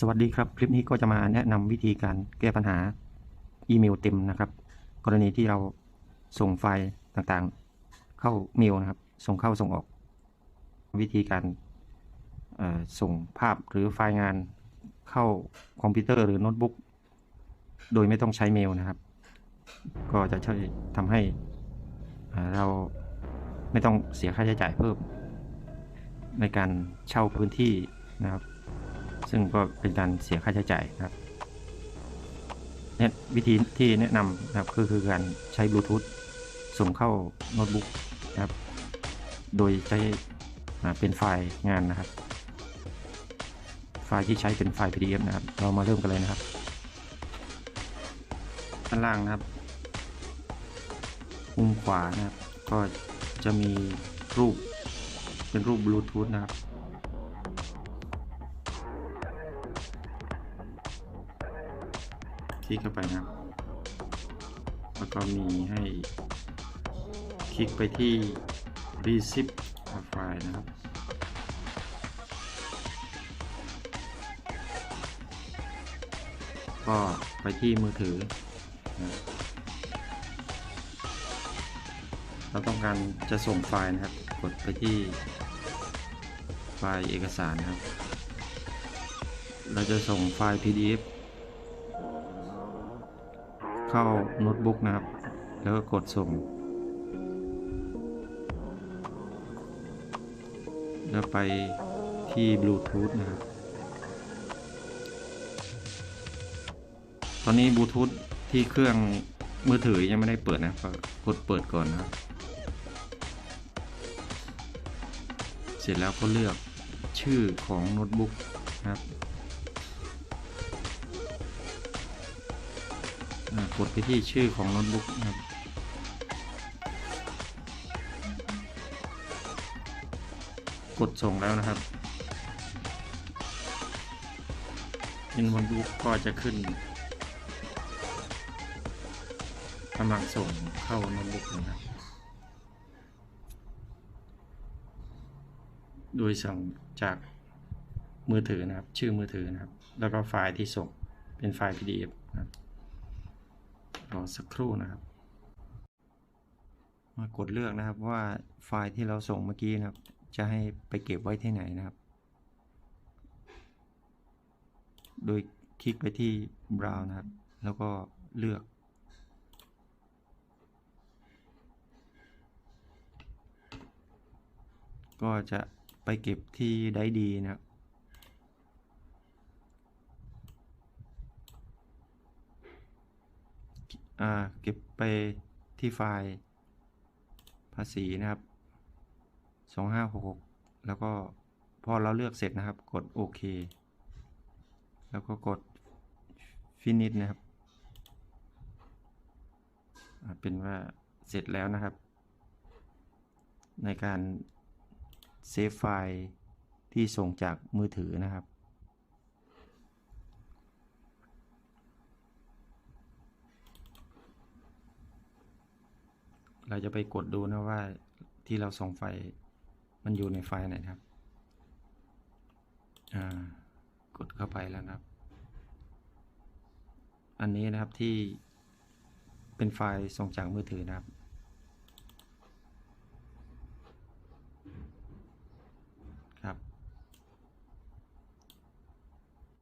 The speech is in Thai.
สวัสดีครับ คลิปนี้ก็จะมาแนะนำวิธีการแก้ปัญหาอีเมลเต็มนะครับ กรณีที่เราส่งไฟล์ต่างๆ เข้าเมลนะครับ ส่งเข้าส่งออก วิธีการส่งภาพหรือไฟล์งานเข้าคอมพิวเตอร์หรือโน้ตบุ๊กโดยไม่ต้องใช้เมลนะครับ ก็จะช่วยทำให้เราไม่ต้องเสียค่าใช้จ่ายเพิ่ม ในการเช่าพื้นที่นะครับ ซึ่งก็เป็นการเสียค่าใช้จ่ายนะครับเนี่ยวิธีที่แนะนำนะครับก็คือการใช้บลูทูธส่งเข้าโน้ตบุ๊กนะครับ โดยใช้เป็นไฟล์งานนะครับ ไฟล์ที่ใช้เป็นไฟล์ PDF นะครับ เรามาเริ่มกันเลยนะครับด้านล่างนะครับมุมขวานะครับ ก็จะมีรูปเป็นรูปบลูทูธนะครับ คลิกเข้าไปนะครับแล้วก็มีให้คลิกไปที่ receive file นะครับก็ไปที่มือถือนะเราต้องการจะส่งไฟล์นะครับ กดไปที่ไฟล์เอกสารนะครับ เราจะส่งไฟล์ PDF เข้าโน้ตบุ๊กนะครับ แล้วก็กดส่ง แล้วไปที่บลูทูธนะครับ ตอนนี้บลูทูธที่เครื่องมือถือยังไม่ได้เปิดนะก็กดเปิดก่อนนะครับ เสร็จแล้วก็เลือกชื่อของโน้ตบุ๊กนะครับ กดไปที่ชื่อของโน้ตบุ๊กนะครับกดส่งแล้วนะครับอินโน้ตบุ๊กก็จะขึ้นกำลังส่งเข้าโน้ตบุ๊กนะครับ โดยสั่งจากมือถือนะครับ ชื่อมือถือนะครับ แล้วก็ไฟล์ที่ส่งเป็นไฟล์ PDF นะครับ รอสักครู่นะครับ มากดเลือกนะครับว่าไฟล์ที่เราส่งเมื่อกี้นะครับ จะให้ไปเก็บไว้ที่ไหนนะครับ โดยคลิกไปที่ Browse นะครับ แล้วก็เลือกก็จะไปเก็บที่ได้ดีนะครับ อ่า เก็บไปที่ไฟล์ภาษีนะครับ 2566 แล้วก็พอเราเลือกเสร็จนะครับ กดโอเค แล้วก็กด finish นะครับ เป็นว่าเสร็จแล้วนะครับ ในการเซฟไฟล์ที่ส่งจากมือถือนะครับ เราจะไปกดดูนะว่าที่เราส่งไฟมันอยู่ในไฟล์ไหนครับ อ่า กดเข้าไปแล้วนะครับ อันนี้นะครับที่เป็นไฟล์ส่งจากมือถือนะครับ